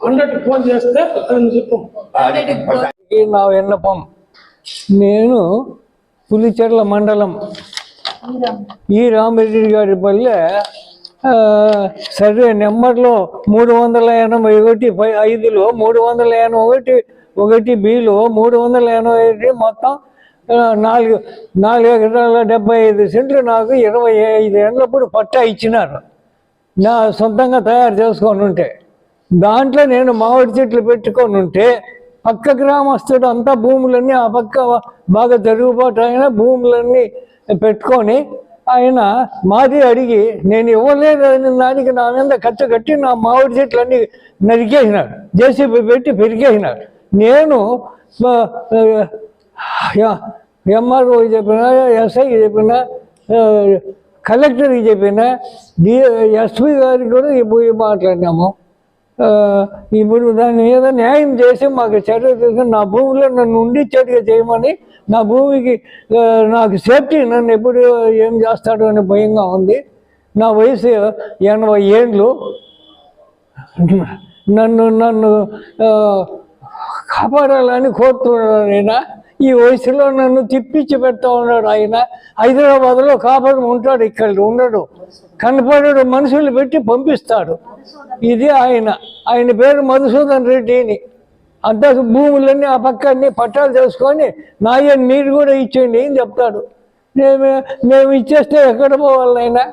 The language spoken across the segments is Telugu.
హండ్రెడ్ ఫోన్ చేస్తే నా విన్నపం? నేను పులిచెర్ల మండలం ఈ రామిరెడ్డి గారి పల్లె సర్వే నెంబర్లో మూడు వందల ఎనభై ఒకటి పై ఐదులో మూడు వందల ఎనభై ఒకటి ఒకటి బిలో మూడు వందల ఎనభై ఒకటి మొత్తం నాలుగు నాలుగు ఎకరాల డెబ్బై ఐదు సెంట్లు నాకు ఇరవై ఐదు ఏళ్ళప్పుడు పట్టా ఇచ్చినారు. నా సొంతంగా తయారు చేసుకొని ఉంటే. దాంట్లో నేను మామిడి చెట్లు పెట్టుకొని ఉంటే పక్క గ్రామస్తుడు అంతా భూములన్నీ ఆ పక్క బాగా జరుగుబాటు అయిన భూములన్నీ పెట్టుకొని ఆయన మాది అడిగి నేను ఇవ్వలేదు అని దానికి నా మీద ఖర్చు కట్టి నా మామిడి చెట్లన్నీ నరికేసినాడు జేసీబీ పెట్టి పెరిగేసినాడు. నేను ఎంఆర్ఓ చెప్పిన ఎస్ఐకి చెప్పిన కలెక్టర్కి చెప్పిన డి ఎస్పీ గారికి కూడా పోయి మాట్లాడినాము. ఇప్పుడు దాని మీద న్యాయం చేసి మాకు చెడు నా భూమిలో నన్ను ఉండి చెడుగా చేయమని నా భూమికి నాకు సేఫ్టీ నన్ను ఎప్పుడు ఏం చేస్తాడు అని భయంగా ఉంది. నా వయసు ఎనభై ఏండ్లు. నన్ను నన్ను కాపాడాలని కోరుతున్నాను ఆయన ఈ వయసులో నన్ను తిప్పించి పెడతా ఉన్నాడు ఆయన. హైదరాబాద్లో కాపురం ఉంటాడు ఇక్కడ ఉండడు. కనపడడు మనుషులు పెట్టి పంపిస్తాడు. ఇది ఆయన. ఆయన పేరు మధుసూదన్ రెడ్డిని. అంత భూములన్నీ ఆ పక్క అన్ని పట్టాలు చేసుకొని నాయన్ మీరు కూడా ఇచ్చేయండి అని చెప్తాడు. మేము మేము ఇచ్చేస్తే ఎక్కడ పోవాలైనా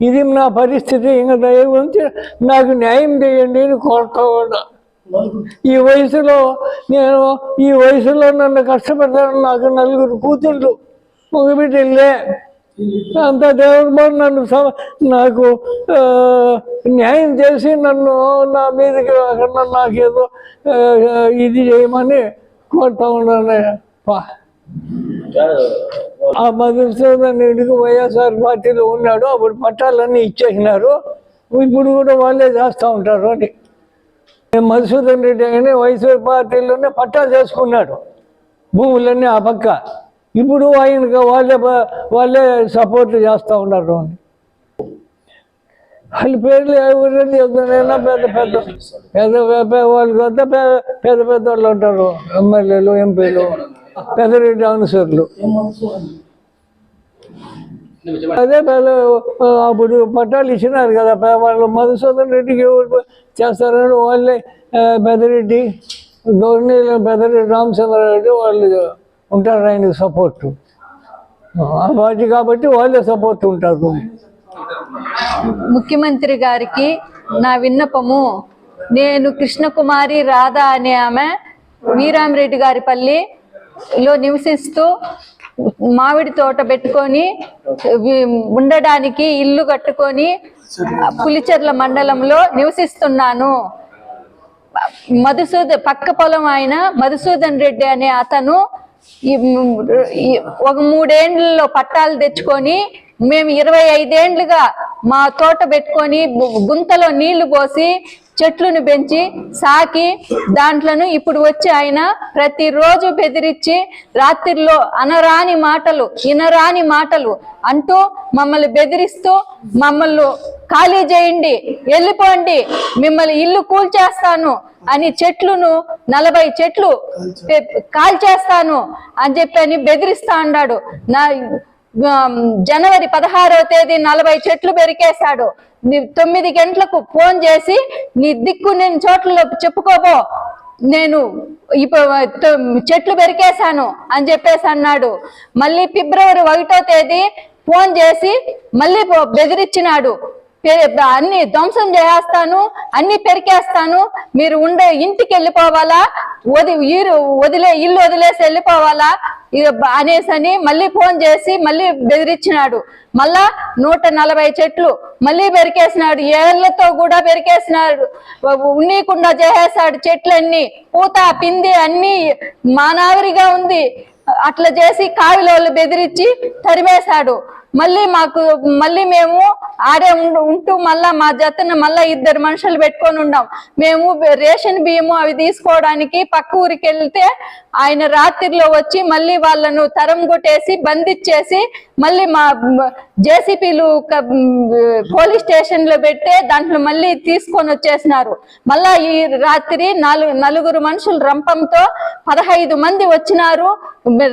ఇది నా పరిస్థితి. ఇంకా దయ గురించి నాకు న్యాయం చేయండి అని కోరుకోకుండా ఈ వయసులో నేను ఈ వయసులో నన్ను కష్టపెడతాను నాకు నలుగురు కూతుళ్ళు మగబిడ్డలే. అంత దేవుడు నన్ను నాకు న్యాయం చేసి నన్ను నా మీదకి రాకుండా నాకేదో ఇది చేయమని కోరుతా ఉన్నాను ఆ మధుసూదన్ రెడ్డికి వైఎస్ఆర్ పార్టీలో ఉన్నాడు అప్పుడు పట్టాలన్నీ ఇచ్చేసినారు. ఇప్పుడు కూడా వాళ్ళే చేస్తూ ఉంటారు అని. మధుసూదన్ రెడ్డి అని వైఎస్ఆర్ పార్టీలోనే పట్టాలు చేసుకున్నాడు. భూములన్నీ ఆ పక్క. ఇప్పుడు ఆయన వాళ్ళే వాళ్ళే సపోర్ట్ చేస్తూ ఉన్నారు అని వాళ్ళ పేర్లు ఎవరైనా ఎవరైనా పెద్ద పెద్ద పెద్ద పెద్ద వాళ్ళకి పెద్ద పెద్ద పెద్ద వాళ్ళు ఉంటారు. ఎమ్మెల్యేలు ఎంపీలు పెద్దరెడ్డి అనుసరులు అదే పెద్ద అప్పుడు పట్టాలు ఇచ్చినారు కదా వాళ్ళు మధుసూదన్ రెడ్డికి చేస్తారని వాళ్ళే పెద్దరెడ్డి గవర్నర్ పెద్దరెడ్డి రామచంద్రారెడ్డి వాళ్ళు ఉంటారు ఆయనకు సపోర్ట్ వాటి కాబట్టి వాళ్ళే సపోర్ట్ ఉంటారు. ముఖ్యమంత్రి గారికి నా విన్నపము నేను కృష్ణకుమారి రాధా అనే ఆమె వీరామరెడ్డి గారి పల్లిలో నివసిస్తూ మామిడి తోట పెట్టుకొని ఉండడానికి ఇల్లు కట్టుకొని పులిచెర్ల మండలంలో నివసిస్తున్నాను. మధుసూదన్ పక్క పొలం ఆయన మధుసూదన్ రెడ్డి అనే అతను ఈ ఒక మూడేండ్లలో పట్టాలు తెచ్చుకొని మేము ఇరవై ఐదేండ్లుగా మా తోట పెట్టుకొని గుంతలో నీళ్ళు పోసి చెట్లను పెంచి సాకి దాంట్లోను ఇప్పుడు వచ్చి ఆయన ప్రతిరోజు బెదిరించి రాత్రిలో అనరాని మాటలు ఇనరాని మాటలు అంటూ మమ్మల్ని బెదిరిస్తూ మమ్మల్ని ఖాళీ చేయండి వెళ్ళిపోండి మిమ్మల్ని ఇల్లు కూల్చేస్తాను అని చెట్లును నలభై చెట్లు కాల్చేస్తాను అని చెప్పి అని బెదిరిస్తా అన్నాడు నా జనవరి పదహారవ తేదీ నలభై చెట్లు పెరికేశాడు. నీ తొమ్మిది గంటలకు ఫోన్ చేసి నీ దిక్కు నేను చోట్లలో చెప్పుకోబో నేను ఇప్పుడు చెట్లు పెరికేశాను అని చెప్పేసి అన్నాడు. మళ్ళీ ఫిబ్రవరి ఒకటో తేదీ ఫోన్ చేసి మళ్ళీ బెదిరిచ్చినాడు. బెదిరించినాడు అన్ని ధ్వంసం చేస్తాను అన్ని పెరికేస్తాను. మీరు ఉండే ఇంటికి వెళ్ళిపోవాలా? వది ఈరు వదిలే ఇల్లు వదిలేసి వెళ్ళిపోవాలా? అనేసి అని మళ్ళీ ఫోన్ చేసి మళ్ళీ బెదిరించినాడు. మళ్ళా నూట నలభై చెట్లు మళ్ళీ పెరికేసినాడు. ఏళ్ళతో కూడా పెరికేసినాడు. ఉన్నీకుండా చేసేసాడు చెట్లన్నీ. పూత పిండి అన్ని మానావరిగా ఉంది. అట్లా చేసి కావిలోళ్ళు బెదిరించి తరిమేశాడు. మళ్ళీ మాకు మళ్ళీ మేము ఆడే ఉంటూ మళ్ళా మా జతను మళ్ళా ఇద్దరు మనుషులు పెట్టుకొని ఉన్నాం మేము రేషన్ బియ్యము అవి తీసుకోవడానికి పక్క ఊరికి వెళ్తే ఆయన రాత్రిలో వచ్చి మళ్ళీ వాళ్ళను తరం కొట్టేసి బంధిచ్చేసి మళ్ళీ మా జేసీపీలు పోలీస్ స్టేషన్లో పెడితే దాంట్లో మళ్ళీ తీసుకొని వచ్చేసినారు. మళ్ళా ఈ రాత్రి నాలుగు నలుగురు మనుషులు రంపంతో పదహైదు మంది వచ్చినారు.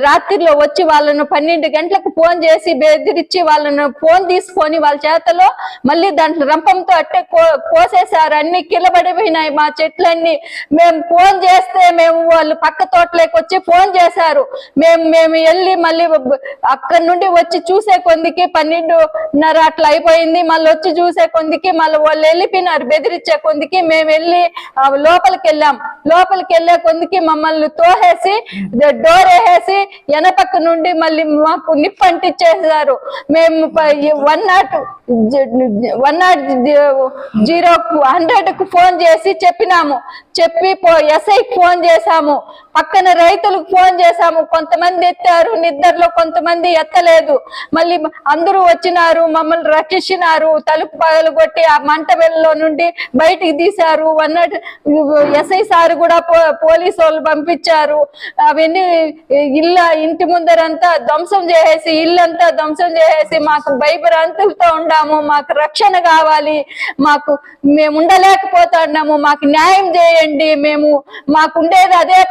రాత్రిలో వచ్చి వాళ్ళను పన్నెండు గంటలకు ఫోన్ చేసి బెదిరించి వాళ్ళను ఫోన్ తీసుకొని వాళ్ళ చేతలో మళ్ళీ దాంట్లో రంపంతో అట్టే కో- కోసేశారు. అన్ని కిలబడిపోయినాయి మా చెట్లన్నీ. మేము ఫోన్ చేస్తే మేము వాళ్ళు పక్క తోటలోకి వచ్చి ఫోన్ చేశారు. మేము మేము వెళ్ళి మళ్ళీ అక్కడ అక్కడి నుండి వచ్చి చూసే కొందికి పన్నెండున్నర అట్లా అయిపోయింది. మళ్ళీ వచ్చి చూసే కొందికి మళ్ళీ వాళ్ళు వెళ్ళిపోయినారు. బెదిరించే కొందికి మేము వెళ్ళి లోపలికి వెళ్ళాం. లోపలికి వెళ్ళే కొందికి మమ్మల్ని తోసేసి డోర్ వేసేసి వెనపక్క నుండి మళ్ళీ మాకు నిప్పు అంటించేసారు మేము one not one not zero హండ్రెడ్కు phone చేసి చెప్పినాము. చెప్పి ఎస్ఐకి ఫోన్ చేశాము. పక్కన రైతులకు ఫోన్ చేశాము. కొంతమంది ఎత్తారు నిద్రలో కొంతమంది ఎత్తలేదు. మళ్ళీ అందరూ వచ్చినారు మమ్మల్ని రక్షించినారు. తలుపు పగలు కొట్టి ఆ మంట వెళ్ళలో నుండి బయటికి తీశారు. వన్ ఎస్ఐ సార్ కూడా పో- పోలీసు వాళ్ళు పంపించారు. అవన్నీ ఇళ్ళ ఇంటి ముందరంతా ధ్వంసం చేసేసి ఇల్లంతా ధ్వంసం చేసేసి మాకు భయభ్రాంతులతో ఉండాము మాకు రక్షణ కావాలి. మాకు మేము ఉండలేకపోతున్నాము. మాకు న్యాయం చేయండి. మేము మాకు ఉండేది అదే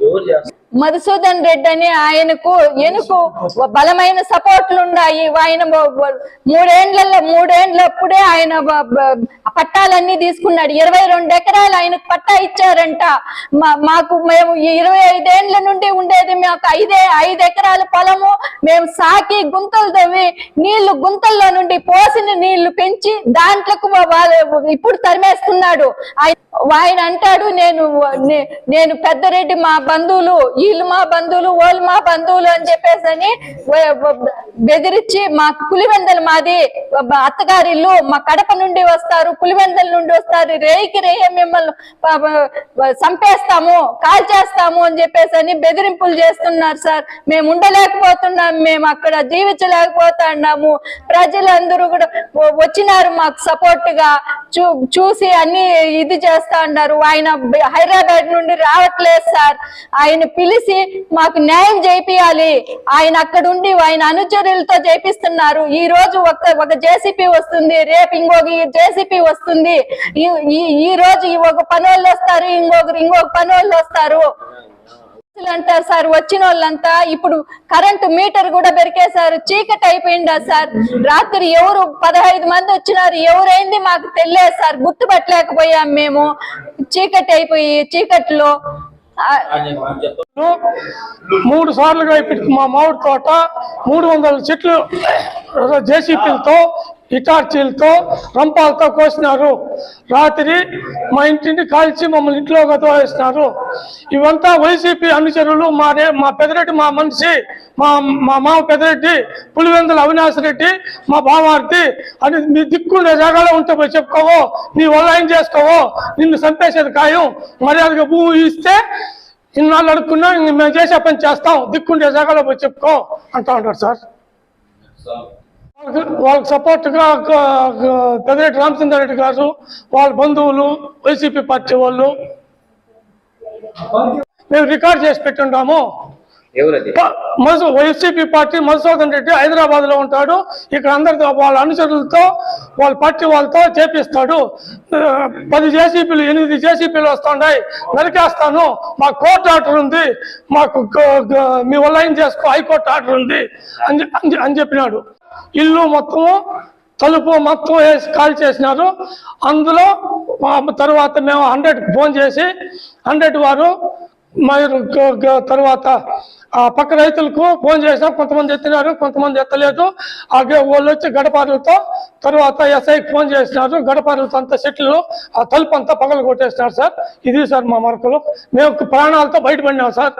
పొలము మధుసూదన్ రెడ్డి అని ఆయనకు ఎనుకు బలమైన సపోర్ట్లు ఉన్నాయి ఆయన మూడేండ్లలో మూడేండ్లప్పుడే ఆయన పట్టాలన్నీ తీసుకున్నాడు. ఇరవై రెండు ఎకరాలు ఆయనకు పట్టా ఇచ్చారంట. మా- మాకు మేము ఇరవై ఐదేండ్ల నుండి ఉండేది మాకు ఐదే ఐదు ఎకరాల పొలము. మేము సాకి గుంతలు తవ్వి నీళ్ళు గుంతల్లో నుండి పోసిన నీళ్ళు పెంచి దాంట్లకు ఇప్పుడు తరిమేస్తున్నాడు. ఆయన అంటాడు నేను నేను పెద్దరెడ్డి మా బంధువులు. వీళ్ళు మా బంధువులు వాళ్ళు మా బంధువులు అని చెప్పేసి అని బెదిరించి మా పులివెందలు మాది అత్తగారి అత్తగారిల్లు మా కడప నుండి వస్తారు పులివెందల నుండి వస్తారు రేయికి రేయ మిమ్మల్ని చంపేస్తాము కాల్ చేస్తాము అని చెప్పేసి అని బెదిరింపులు చేస్తున్నారు సార్. మేము ఉండలేకపోతున్నాం మేము అక్కడ జీవించలేకపోతున్నాము. ప్రజలందరూ కూడా వచ్చినారు మాకు సపోర్ట్గా చూ చూసి అన్ని ఇది చేస్తా ఉన్నారు ఆయన హైదరాబాద్ నుండి రావట్లేదు సార్. ఆయన పిలిచి మాకు న్యాయం చేపియాలి. ఆయన అక్కడుండి ఆయన అనుచరులతో చేపిస్తున్నారు. ఈ రోజు ఒక ఒక జేసీపీ వస్తుంది రేపు ఇంకొక జేసీపీ వస్తుంది. ఈ- ఈ- ఈ రోజు ఒక పనోళ్ళు వస్తారు ఇంకొకరు ఇంకొక పనోళ్ళు వస్తారు. అంటారు సార్ వచ్చిన వాళ్ళంతా ఇప్పుడు కరెంటు మీటర్ కూడా పెరికేశారు చీకటి అయిపోయిందా సార్? రాత్రి ఎవరు పదహైదు మంది వచ్చినారు ఎవరైంది మాకు తెలియదు సార్ గుర్తుపట్టలేకపోయాం మేము. చీకటి అయిపోయి చీకట్లో మూడు సార్లుగా ఇప్పుడు మా మామిడి తోట మూడు వందల చెట్లు జేసీపీలతో ఇటార్చీలతో రంపాలతో కోసినారు. రాత్రి మా ఇంటిని కాల్చి మమ్మల్ని ఇంట్లో గతవేసినారు ఇవంతా వైసీపీ అనుచరులు మా మా పెదరెడ్డి మా మనిషి మా మా మామ పెదరెడ్డి పులివెందుల అవినాష్ రెడ్డి మా బావార్తి అని మీ దిక్కుండే జాగాలో ఉంటే పోయి చెప్పుకోవో నీ వల్ల ఏం చేసుకోవో నిన్ను చంపేసేది ఖాయం. మర్యాదగా భూమి ఇస్తే ఇన్నాళ్ళు అడుక్కున్నా మేము చేసే పని చేస్తాం. దిక్కుండే జాగాలో పోయి చెప్పుకో అంటా ఉంటారు సార్ వాళ్ళకి సపోర్ట్గా పెద్దరెడ్డి రామచంద్ర రెడ్డి గారు వాళ్ళ బంధువులు వైసీపీ పార్టీ వాళ్ళు. మేము రికార్డ్ చేసి పెట్టుంటాము. వైసీపీ పార్టీ మధుసూదన్ రెడ్డి హైదరాబాద్లో ఉంటాడు. ఇక్కడ అందరితో వాళ్ళ అనుచరులతో వాళ్ళ పార్టీ వాళ్ళతో చేపిస్తాడు. పది జేసీపీలు ఎనిమిది జేసీపీలు వస్తున్నాయి నరికేస్తాను. మా కోర్టు ఆర్డర్ ఉంది. మాకు మీ వల్ల ఏం చేసుకో? హైకోర్టు ఆర్డర్ ఉంది. అని చెప్పినాడు. ఇల్లు మొత్తము తలుపు మొత్తం వేసి కాల్ చేసినారు. అందులో తర్వాత మేము హండ్రెడ్ ఫోన్ చేసి హండ్రెడ్ వారు మీరు తర్వాత ఆ పక్క రైతులకు ఫోన్ చేసినాం. కొంతమంది ఎత్తినారు కొంతమంది ఎత్తలేదు. ఆ వాళ్ళు వచ్చి గడపారులతో తర్వాత ఎస్ఐకి ఫోన్ చేసినారు. గడపారులతో అంతా సెట్లు. ఆ తలుపు అంతా పగలు కొట్టేసినారు సార్. ఇది సార్ మా మరకలు. మేము ప్రాణాలతో బయటపడినాం సార్.